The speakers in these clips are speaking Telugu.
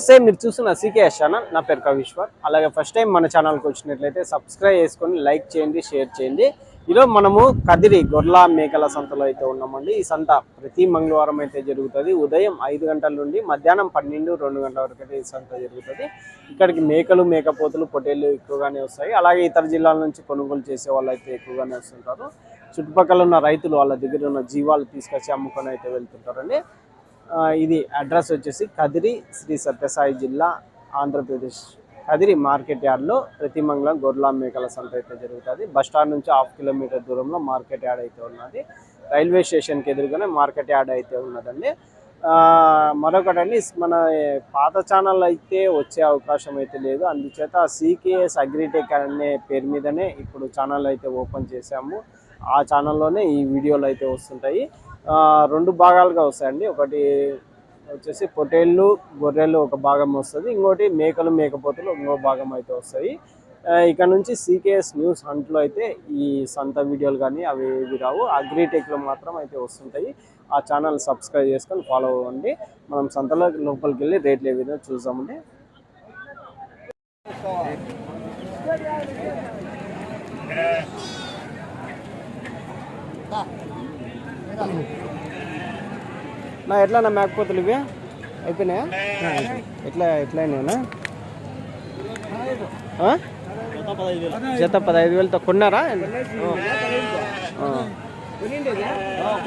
నమస్తే మీరు చూస్తున్న సీకేఎస్ ఛానల్. నా పేరు కవిశ్వర్ అలాగే ఫస్ట్ టైం మన ఛానల్కి వచ్చినట్లయితే సబ్స్క్రైబ్ చేసుకొని లైక్ చేయండి షేర్ చేయండి. ఈరోజు మనము కదిరి గొర్ల మేకల సంతలో అయితే ఉన్నామండి. ఈ సంత ప్రతి మంగళవారం అయితే జరుగుతుంది. ఉదయం ఐదు గంటల నుండి మధ్యాహ్నం పన్నెండు రెండు గంటల వరకు అయితే ఈ సంత జరుగుతుంది. ఇక్కడికి మేకలు మేకపోతులు పొట్టేళ్ళు ఎక్కువగానే వస్తాయి. అలాగే ఇతర జిల్లాల నుంచి కొనుగోలు చేసే వాళ్ళు అయితే ఎక్కువగానే వస్తుంటారు. చుట్టుపక్కల ఉన్న రైతులు వాళ్ళ దగ్గర ఉన్న జీవాలు తీసుకొచ్చి అమ్ముకొని అయితే వెళ్తుంటారండి. ఇది అడ్రస్ వచ్చేసి కదిరి శ్రీ సత్యసాయి జిల్లా ఆంధ్రప్రదేశ్. కదిరి మార్కెట్ యార్డ్లో ప్రతి మంగళం మేకల సంత అయితే జరుగుతుంది. బస్ స్టాండ్ నుంచి హాఫ్ కిలోమీటర్ దూరంలో మార్కెట్ యార్డ్ అయితే ఉన్నది. రైల్వే స్టేషన్కి ఎదురుగానే మార్కెట్ యార్డ్ అయితే ఉన్నదండి. మరొకటండి మన పాత ఛానల్ అయితే వచ్చే అవకాశం అయితే లేదు. అందుచేత సీకేఎస్ అగ్రిటెక్ అనే పేరు మీదనే ఇప్పుడు ఛానల్ అయితే ఓపెన్ చేశాము. ఆ ఛానల్లోనే ఈ వీడియోలు అయితే వస్తుంటాయి. రెండు భాగాలుగా వస్తాయండి. ఒకటి వచ్చేసి పొటేళ్ళు గొర్రెలు ఒక భాగం వస్తుంది. ఇంకోటి మేకలు మేకపోతులు ఇంకో భాగం అయితే వస్తాయి. ఇక్కడ ఇక నుంచి సీకేఎస్ న్యూస్ హంట్లో అయితే ఈ సంత వీడియోలు కానీ అవి ఇవి రావు. అగ్రిటెక్లో మాత్రం అయితే వస్తుంటాయి. ఆ ఛానల్ సబ్స్క్రైబ్ చేసుకొని ఫాలో అవ్వండి. మనం సంతలో లోపలికి వెళ్ళి రేట్లు ఏ విధంగా చూద్దామండి. నా ఎట్లా నా మేకపోతులు ఇవి? అయిపోయినాయా? ఎట్లా ఎట్లా అయినాయనా జత పదహైదు వేలతో కొన్నారా? ఎంత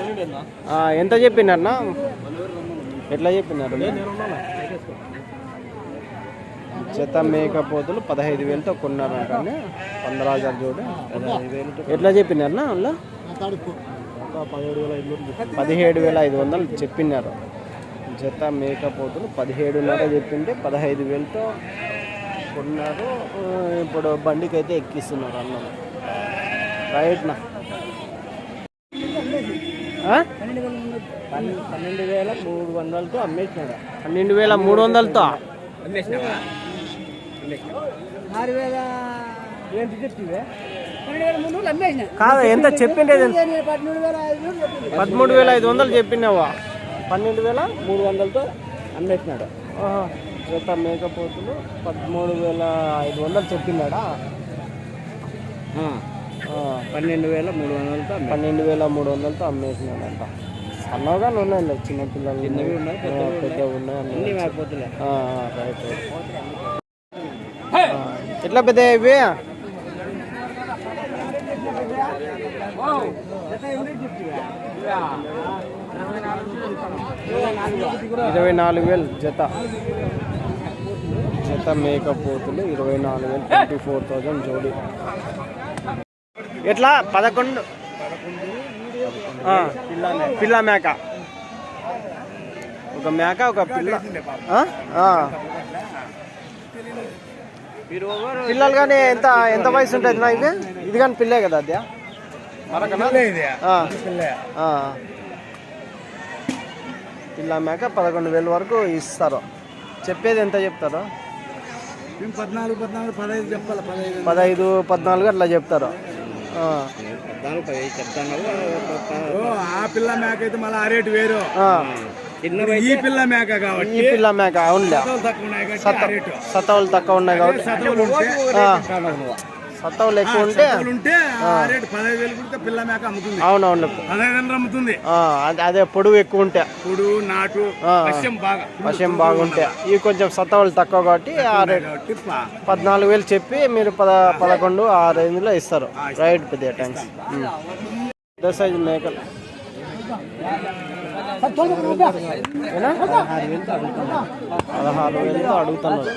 చెప్పినారు ఎంత చెప్పినారన్నా? ఎట్లా చెప్పినారు? జత మేకపోతులు పదహైదు వేలతో కొన్నారంట పంద్రాజారు చూడు ఎట్లా ఎట్లా చెప్పినారన్నా వాళ్ళు? పదిహేడు వేల ఐదు వందలు చెప్పినారు. జత మేకపోతులు పదిహేడున్నర చెప్పింటే పదహైదు వేలతో కొన్నారు. ఇప్పుడు బండికి అయితే ఎక్కిస్తున్నారు అన్నం రైట్ నా ఆ? పన్నెండు వేల మూడు వందలతో అమ్మేసినాడు పన్నెండు వేల మూడు వందలతో? ఆరు వేల ఏంటి చెప్తివే కాదు ఎంత చెప్పిండేది? పదమూడు వేల ఐదు వందలు చెప్పింది పదమూడు వేల ఐదు వందలు చెప్పినావా? పన్నెండు వేల మూడు వందలతో అమ్మేసినాడు. జత మేకపోతులు పదమూడు వేల ఐదు వందలు చెప్పినాడా? ఆ. పన్నెండు వేల మూడు వందలతో పన్నెండు వేల మూడు వందలతో అమ్మేసినాడంట. సన్నగా ఉన్నాయి. చిన్నపిల్లలు చిన్నవి ఉన్నాయి, పెద్దవి పెద్దవి ఉన్నాయి రైట్ ఎట్లా పెద్ద ఇవి? ఇరవై నాలుగు వేలు జత. జత మేకపోతులు ఇరవై నాలుగు వేలు ట్వంటీ ఫోర్ థౌజండ్ జోడి ఎట్లా? పదకొండు. పిల్ల మేక. ఒక మేక ఒక పిల్ల. పిల్లలు కానీ ఎంత ఎంత వయసు ఉంటుంది నా ఇది? ఇది కానీ పిల్లే కదా అద్యా? పిల్ల మేక పదకొండు వేల వరకు ఇస్తారు. చెప్పేది ఎంత చెప్తారు? పద్నాలుగు పద్నాలుగు పదహైదు చెప్పాలి పదహైదు. పద్నాలుగు అట్లా చెప్తారు. ఆ. పిల్ల మేక అయితే మళ్ళీ ఆ రేటు వేరు. ఈ పిల్ల మేక కాబట్టి ఈ పిల్ల మేక అవునులే. సతవులు తక్కువ ఉన్నాయి కాబట్టి సత ఆ రేటు సతవులు తక్కువ ఉన్నాయి కాబట్టి సతవులు ఉంటే ఆ. సతవులు ఎక్కువ ఉంటే సతవులు ఉంటే ఆ. రేటు పదహైదు వేలు కుడితే పిల్ల మేక అమ్ముతుంది. అవునవును. పదహైదు వందలు అమ్ముతుంది. అదే- పొడుగు ఎక్కువ ఉంటే. పుడు నాటు బాగా వర్షం బాగుంటే ఇవి కొంచెం సతవులు తక్కువ కాబట్టి ఆ రేట్ పద్నాలుగు వేలు చెప్పి మీరు పద పదకొండు ఆ రేంజ్లో ఇస్తారు. రైట్ పెద్ద థ్యాంక్స్. పెద్ద సైజు మేకలు? పదహారు వేలతో అడుగుతున్నారు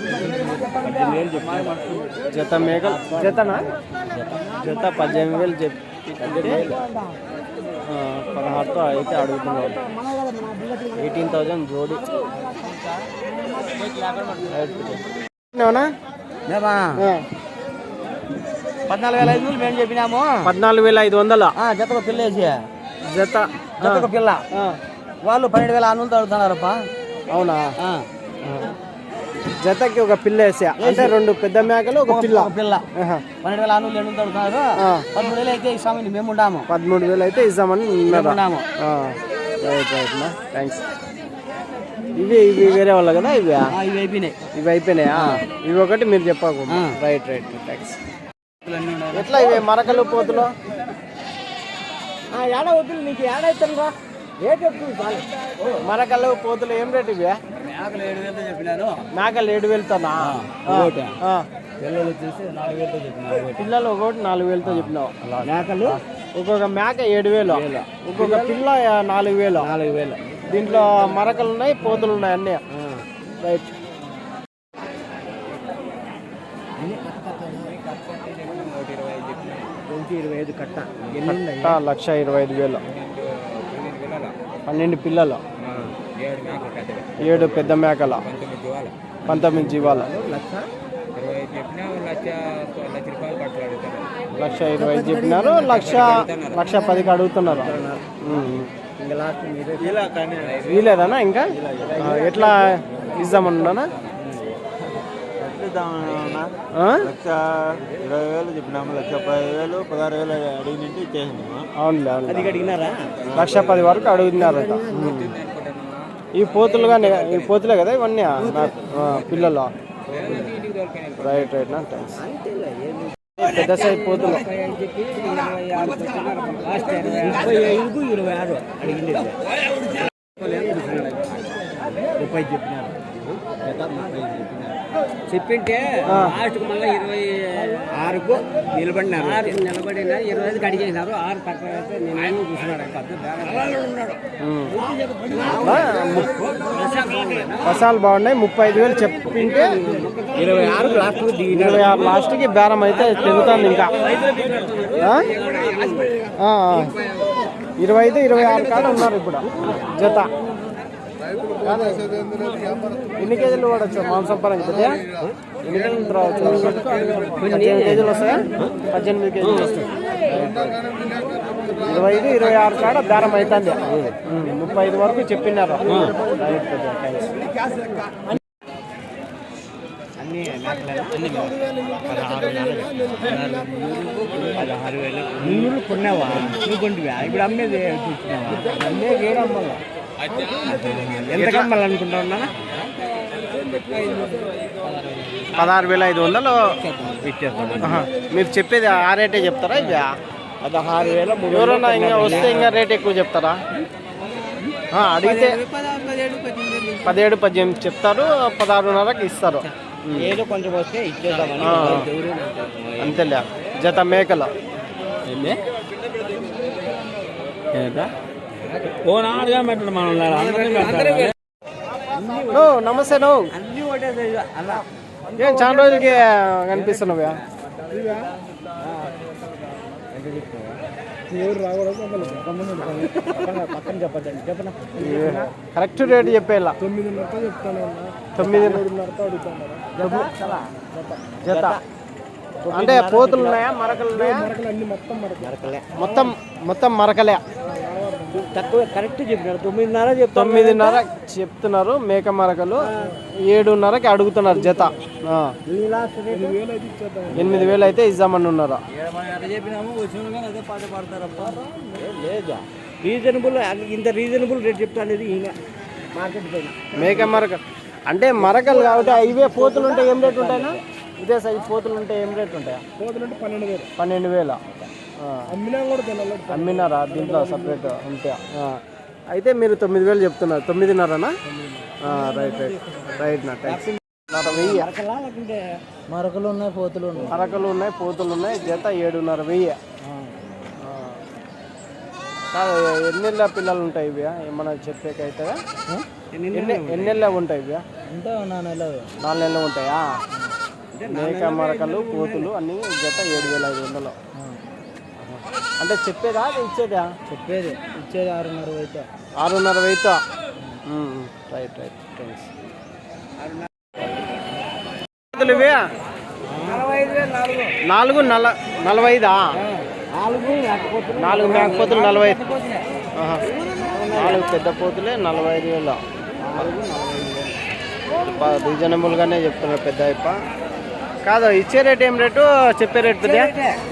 జత మేకలు జతనా జత పద్దెనిమిది వేలు చెప్పి పదహారుతో అయితే అడుగుతున్నారు ఎయిటీన్ థౌజండ్ జోడి. పద్నాలుగు వేల ఐదు వందలు. మేము చెప్పినాము పద్నాలుగు వేల ఐదు వందల. జతకు పిల్ల జతకు పిల్ల. వాళ్ళు పన్నెండు వేల ఆరు వందలు అడుగుతున్నారప్ప అవునా. జతకి ఒక పిల్ల వేసా. అంటే రెండు పెద్ద మేకలు ఒక పిల్ల. పిల్ల. పన్నెండు వేల ఆరు వందలు అడుగుతున్నారు. పదమూడు వేలు అయితే ఇస్తామని మేము ఉండాము. పదమూడు వేలు అయితే ఉన్నారా? ఉన్నాము. రైట్ రైట్ థ్యాంక్స్ ఇవి ఇవి వేరే వాళ్ళు కదా ఇవి? ఇవి అయిపోయినాయి. ఇవి అయిపోయినాయా? ఇవి ఒకటి మీరు చెప్పకూడదు. రైట్ రైట్ థ్యాంక్స్ ఎట్లా ఇవి? మరకలు పోతులు? ఏడ వద్దు నీకు ఏడైతుంది రేట్ పోతులు ఏం రేట్ ఇవి? మేకలు ఏడు వేలతో చెప్పినారు మేకలు ఏడు వేలతోనా? ఒకటి. ఆ. పిల్లలు వచ్చేసి నాలుగు వేలతో చెప్పినారు పిల్లలు ఒకటి నాలుగు వేలతో చెప్పినావు. మేకలు? ఒక్కొక్క మేక ఏడు వేలు. ఒక్కొక్క పిల్ల నాలుగు వేలు. నాలుగు వేలు. దీంట్లో మరకలు ఉన్నాయి పోతులు ఉన్నాయి అన్నీ. రైట్ ఇరవై ఐదు కట్ట. లక్ష ఇరవై ఐదు వేలు. పన్నెండు పిల్లలు. ఏడు పెద్ద మేకల. పంతొమ్మిది జీవాల. లక్ష లక్ష ఇరవై చెప్పినారు లక్ష లక్ష పదికి అడుగుతున్నారు. ఉమ్. ఇంకా? ఎట్లా ఇద్దామన్నానా? లక్ష ఇరవై వేలు చెప్పినాము లక్ష పది వేలు పదహారు వేలు అడిగినట్టు ఇచ్చేసినాము అవునులే లక్ష పది వరకు అడుగుతున్నారట. ఈ పోతులు కానీ ఈ పోతులే కదా ఇవన్నీ? పిల్లలు. రైట్ రైట్ నా థ్యాంక్స్. పెద్ద సైజ్ పోతులు. ముప్పై ఇరవై ఆరు అడిగింది చెప్పినారు. చెప్పింటే లాస్ట్కు మళ్ళీ ఇరవై ఆరుకు నిలబడినారు. ఆరు నిలబడిన ఇరవై ఐదుకి అడిగేసినారు ఆరు తక్కువ అయితే బాగున్నాయి. ముప్పై ఐదు వేలు చెప్పింటే ఇరవై ఆరు లాస్ట్ ఇరవై ఆరు లాస్ట్కి బేరం అయితే తెగుతుంది ఇంకా. ఆ? ఆ, ఆ. ఇరవై ఐదు ఇరవై ఆరు కాడ ఉన్నారు ఇప్పుడు జత. ఎన్ని కేజీలు వాడచ్చు మాంసం పరంగా పెద్ద? ఎన్ని కేజీలు రావచ్చు? పద్దెనిమిది కేజీలు వస్తాయా? పద్దెనిమిది కేజీలు వస్తాయి? ఇరవై ఐదు ఇరవై ఆరు కాడ దారం అవుతుంది ముప్పై ఐదు వరకు చెప్పినారు. అన్ని పదహారు వేలు నువ్వు కొన్నావా? నువ్వు కొంటివా ఇప్పుడు అమ్మేది చూసినావా అమ్మేది ఏడమ్మగా ఎంత కమ్మాలనుకుంటా ఉన్నా పదహారు వేల ఐదు వందలు. మీరు చెప్పేది ఆ రేటే చెప్తారా ఇవి? పదహారు వేల ఎవరన్నా ఇంకా వస్తే ఇంకా రేట్ ఎక్కువ చెప్తారా? ఆ, అడిగితే పదిహేడు పద్దెనిమిది చెప్తారు పదహారున్నరకి ఇస్తారు. ఏదో కొంచెం వస్తే ఇచ్చేద్దామని. అంతేలే. జత మేకలు. ఓ నాలుగా పెట్టండి మనం ఓ నమస్తే నో ఏం చాలా రోజులకి కనిపిస్తున్నావా కరెక్ట్ రేట్ చెప్పేలా? తొమ్మిదిన్నరతో చెప్తాను తొమ్మిది జత. అంటే పోతులు ఉన్నాయా మరకలు ఉన్నాయా అన్ని మొత్తం మరకలే. మొత్తం మొత్తం మరకలే. తక్కువ కరెక్ట్ చెప్పినారు. తొమ్మిదిన్నర చెప్తాను తొమ్మిదిన్నర చెప్తున్నారు మేక మరకలు. ఏడున్నరకి అడుగుతున్నారు జత. ఆ. ఎనిమిది వేలు అయితే ఇద్దామని ఉన్నారు? లేదా? రీజనబుల్ ఇంత రీజనబుల్ రేట్ చెప్తాను ఈయన మార్కెట్ పైన. మేక మరక అంటే మరకలు కాబట్టి ఇవే పోతులు ఉంటే ఏం రేట్ ఉంటాయినా? ఇదే సైజ్ పోతులు ఉంటే ఏం రేట్ ఉంటాయా? పోతుంటే పన్నెండు వేలు. పన్నెండు వేల. అమ్మినా కూడా తినాలి. అమ్మినారా? దీంట్లో సపరేట్ ఉంటే. ఆ. అయితే మీరు తొమ్మిది వేలు చెప్తున్నారు. తొమ్మిదిన్నరనా? ఆ, రైట్ రైట్ రైట్ నా వెయ్యి. లేకుంటే మరకలు ఉన్నాయి పోతులు ఉన్నాయి. మరకలు ఉన్నాయి పోతులు ఉన్నాయి జత ఏడున్నర వెయ్యి. ఎన్నెళ్ళ పిల్లలు ఉంటాయి ఇవి? ఏమన్నా చెప్పేకైతే ఎన్ని ఎన్నెళ్ళ ఉంటాయి ఇవి? నెల నాలుగు నెలలు ఉంటాయా? మేక మరకలు పోతులు అన్ని జత ఏడు వేల ఐదు వందలు. అంటే చెప్పేదా? ఇచ్చేదా? చెప్పేది. ఇచ్చేది ఆరున్నర అయితే. ఆరున్నర వెయ్యితో రైట్ రైట్. థ్యాంక్స్. ఇవి? నలభై ఐదు వేలు నాలుగు నల నలభై ఐదా నాలుగు నాలుగు మేకపోతులు నలభై. ఐదు. నాలుగు. పెద్ద పోతులే నలభై ఐదు వేలు. రీజనబుల్గానే చెప్తున్నారు పెద్ద అయిప. కాదు ఇచ్చే రేట్ ఏం రేటు? చెప్పే రేట్ పెద్ద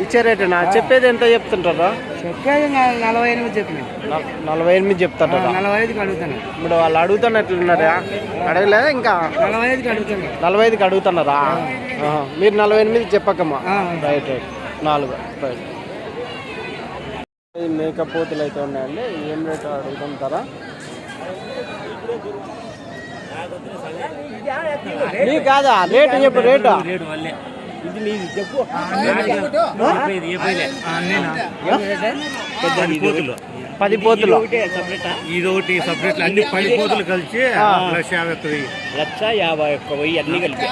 ఇచ్చే రేటేనా? చెప్పేది ఎంత చెప్తుంటారు? చెప్పేది నలభై ఎనిమిది చెప్పిన. నల- నలభై ఎనిమిది చెప్తారా నలభై ఐదుకి అడుగుతాను ఇప్పుడు వాళ్ళు అడుగుతున్నట్లున్నారా అడగలేదా ఇంకా? నలభై ఐదుకి అడుగుతాను నలభై ఐదుకి అడుగుతున్నారా. మీరు నలభై ఎనిమిది చెప్పకమ్మా. Right right. నాలుగు. రైట్. మేకప్ పోతులు అయితే ఉన్నాయండి. ఏం రేటు అడుగుతుంటారా? నీ కాదా? రేటు చెప్పు రేటు. ఇది నీది చెప్పు పది పోతులు. ఇది ఒకటి సపరేట్ అన్ని పది కోతులు కలిసి. లక్ష యాభై ఒక్క వెయ్యి. లక్ష యాభై ఒక్క వెయ్యి అన్ని కలిపి.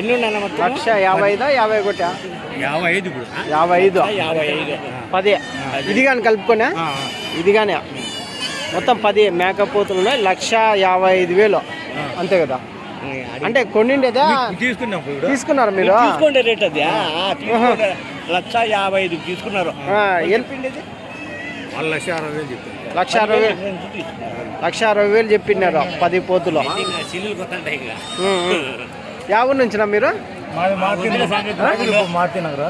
ఎన్ని ఉన్నాయి లక్ష యాభై ఐదా యాభై ఒకటా? యాభై ఐదు ఇప్పుడు. యాభై ఐదు. యాభై ఐదు. పది. ఇది కానీ కలుపుకొనే? ఇది కానీ మొత్తం పది. మేకప్ పోతులు ఉన్నాయి. లక్ష యాభై ఐదు వేలు. అంతే కదా? అంటే ఇప్పుడు? తీసుకున్నారు మీరు? తీసుకోండి రేట్ అది. లక్ష యాభై ఐదు తీసుకున్నారు. లక్ష అరవై వేలు లక్ష అరవై వేలు. లక్ష అరవై వేలు చెప్పినారు పది పోతులు. సిల్లులు కొత్తంటాయి ఇంకా. ఉం, ఉం. యా ఊరు నుంచినా మీరు? మార్తి నగర్.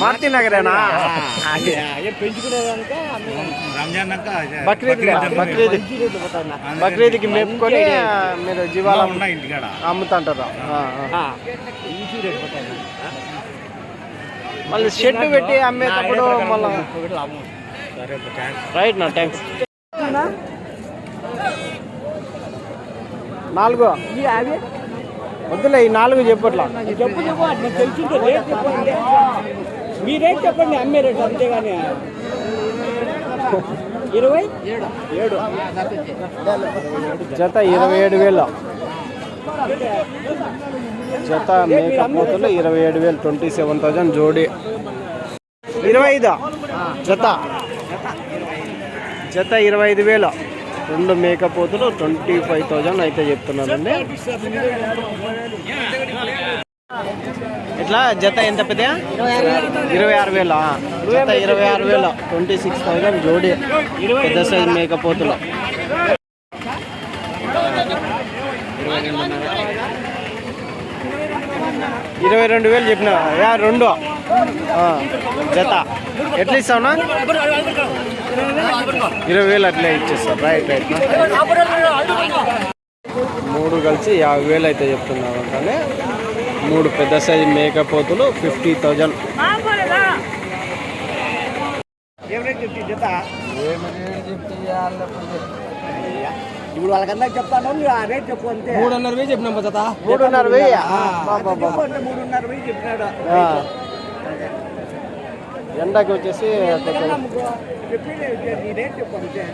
మార్తి నగరేనా? బక్రీద్ బక్రీద్. బక్రీద్కి మేపుకొని మీరు జీవాల అమ్ముతుంటారు. ఆ, ఆ. మళ్ళీ షెడ్ పెట్టి అమ్మేటప్పుడు మళ్ళీ రైట్ నా థ్యాంక్స్ నాలుగు. వద్దులే ఈ నాలుగు చెప్పట్లా. చెప్పు చెప్పు మీ రేట్ చెప్పండి అమ్మే రేట్ అంతేగాని. ఇరవై? ఏడు జత ఇరవై ఏడు వేలు. జత మేకప్ పోతులు ఇరవై ఏడు వేలు ట్వంటీ సెవెన్ థౌజండ్ జోడి. ఇరవై ఐదు? జత? జత ఇరవై ఐదు వేలు. రెండు మేకప్ పోతులు ట్వంటీ ఫైవ్ థౌజండ్ అయితే చెప్తున్నానండి. ఎట్లా? జత ఎంత పెద్ద ఇరవై ఆరు వేల జత ఇరవై ఆరు వేల ట్వంటీ సిక్స్ థౌజండ్ జోడి పెద్ద సైజ్ మేకపోతులు. ఇరవై రెండు వేలు చెప్పిన? యా రెండు. ఆ, జత. ఎట్లా ఇస్తావునా ఇరవై వేలు అట్లే ఇచ్చేస్తా. రైట్ రైట్ మూడు కలిసి యాభై వేలు అయితే చెప్తున్నావు కానీ మూడు పెద్ద సైజు మేకప్ పోతులు ఫిఫ్టీ థౌజండ్. ఇప్పుడు వాళ్ళకందరికి చెప్తాను మీరు ఆ రేట్ చెప్పు అంతే. మూడున్నర చెప్పినాం జత మూడున్నర వెయ్యి మూడున్నర వెయ్యి చెప్పినాడు. ఎండకి వచ్చేసి చెప్పి రేట్ చెప్పు అంతే.